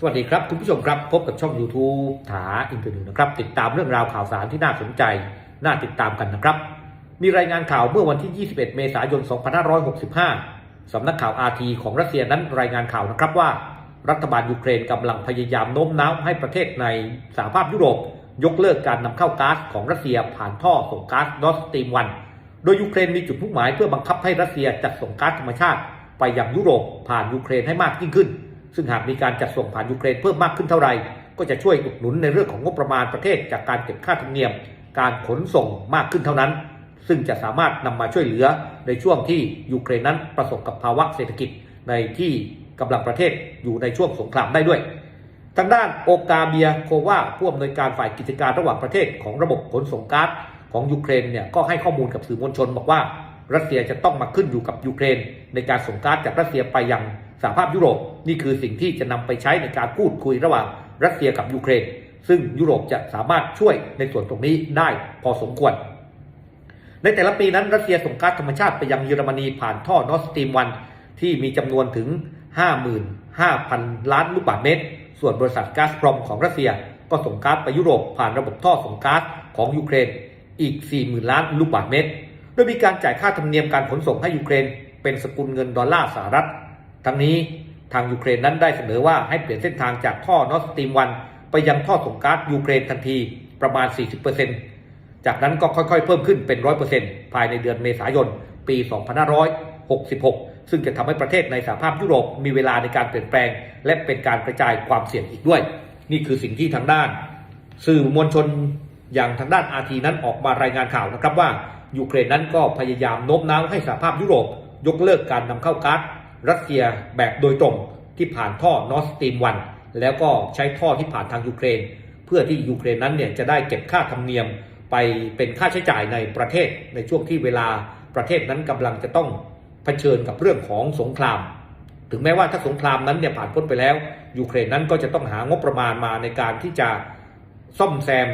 สวัสดีครับ คุณผู้ชมครับ พบกับช่อง YouTube ถาอินเตอร์นิวนะครับ ติดตามเรื่องราวข่าวสารที่น่าสนใจ น่าติดตามกันนะครับ มีรายงานข่าวเมื่อวันที่ 21 เมษายน 2565 สำนักข่าว RT ของรัสเซียนั้นรายงานข่าวนะครับว่า รัฐบาลยูเครนกำลังพยายามโน้มน้าวให้ประเทศในสหภาพยุโรป ยกเลิกการนำเข้าก๊าซของรัสเซียผ่านท่อส่งก๊าซนอร์สตีมวันโดยยูเครนมีจุดมุ่งหมายเพื่อบังคับให้รัสเซียจัดส่งก๊าซธรรมชาติ ไปยังยุโรปผ่านยูเครนให้มากยิ่งขึ้น ซึ่งหากมีการจัดส่งผ่านยูเครนเพิ่มมากขึ้นเท่าไหร่ก็จะช่วยอุดหนุนในเรื่องของงบประมาณประเทศจากการเก็บค่าธรรมเนียม การขนส่งมากขึ้นเท่านั้น ซึ่งจะสามารถนำมาช่วยเหลือในช่วงที่ยูเครนนั้นประสบกับภาวะเศรษฐกิจในที่กำลังประเทศอยู่ในช่วงสงครามได้ด้วยทางด้านโอกาเบียโควาผู้อำนวยการฝ่ายกิจการระหว่างประเทศของระบบขนส่งก๊าซของยูเครนเนี่ยก็ให้ข้อมูลกับสื่อมวลชนบอกว่า รัสเซียจะต้องมาขึ้นอยู่กับยูเครน ในการส่งก๊าซจากรัสเซียไปยัง สหภาพยุโรปนี่คือสิ่งที่จะนำไปใช้ในการพูดคุยระหว่างรัสเซียกับยูเครน ซึ่งยุโรปจะสามารถช่วยในส่วนตรงนี้ได้พอสมควร ในแต่ละปีนั้นรัสเซียส่งก๊าซธรรมชาติไปยังเยอรมนีผ่านท่อนอสตีมวันที่มีจำนวนถึง 55,000 ล้านลูกบาศก์เมตร ส่วนบริษัทก๊าซพรอมของรัสเซีย ก็ส่งก๊าซไปยุโรปผ่านระบบท่อส่งก๊าซของยูเครนอีก 40,000 ล้านลูกบาศก์เมตร โดยมีการจ่ายค่าธรรมเนียมการขนส่งให้ยูเครน เป็นสกุลเงินดอลลาร์สหรัฐ ทั้งนี้ทางยูเครนนั้นได้เสนอว่าให้เปลี่ยนเส้นทางจากท่อนอสตีมวันไปยังท่อส่งก๊าซยูเครนทันทีประมาณ 40%จากนั้นก็ค่อยๆ เพิ่มขึ้นเป็น 100%ภายในเดือนเมษายน ปี 2566 ซึ่งจะทำให้ประเทศในสหภาพยุโรปมีเวลาในการเปลี่ยนแปลง และเป็นการกระจายความเสี่ยงอีกด้วย นี่คือสิ่งที่ทางด้าน สื่อมวลชนอย่างทางด้านอาทีนั้นออกมารายงานข่าวนะครับว่ายูเครนนั้นก็พยายามโน้มน้าวให้สหภาพยุโรปยกเลิกการนำเข้าก๊าซ รัสเซียแบบโดยตรงที่ผ่านท่อนอสตีมวันแล้วก็ใช้ท่อที่ผ่านทางยูเครน เพื่อที่ยูเครนนั้นเนี่ยจะได้เก็บค่าธรรมเนียมไปเป็นค่าใช้จ่ายในประเทศ ในช่วงที่เวลาประเทศนั้นกำลังจะต้องเผชิญกับเรื่องของสงคราม ถึงแม้ว่าถ้าสงครามนั้นเนี่ยผ่านพ้นไปแล้วยูเครนนั้นก็จะต้องหางบประมาณมาในการที่จะซ่อมแซม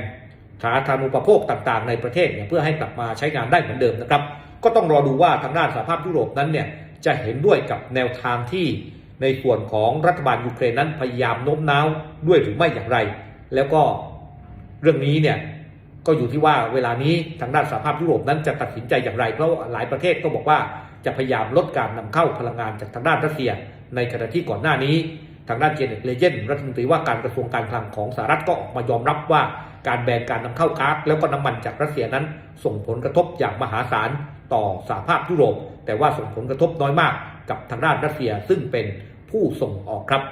สาธารณูปโภคต่างๆ ในประเทศเนี่ยเพื่อให้กลับมาใช้งานได้เหมือนเดิมนะครับ ก็ต้องรอดูว่าทางด้านสหภาพยุโรปนั้นเนี่ย จะเห็นด้วยกับแนวทางที่ในส่วนของรัฐบาลยูเครนนั้นพยายามโน้มน้าวด้วยหรือไม่อย่างไร แล้วก็เรื่องนี้เนี่ยก็อยู่ที่ว่าเวลานี้ทางด้านสหภาพยุโรปนั้นจะตัดสินใจอย่างไรเพราะหลายประเทศก็บอกว่าจะพยายามลดการนำเข้าพลังงานจากทางด้านรัสเซีย ในขณะที่ก่อนหน้านี้ ทางด้านเจเน็ตเลเจนรัฐมนตรีว่าการกระทรวงการคลังของสหรัฐก็ออกมายอมรับว่าการแบนการนำเข้าก๊าซแล้วก็น้ำมันจากรัสเซียนั้น ส่งผลกระทบอย่างมหาศาล ต่อสหภาพยุโรป แต่ว่าส่งผลกระทบน้อยมากกับทางด้านรัสเซียซึ่งเป็นผู้ส่งออกครับ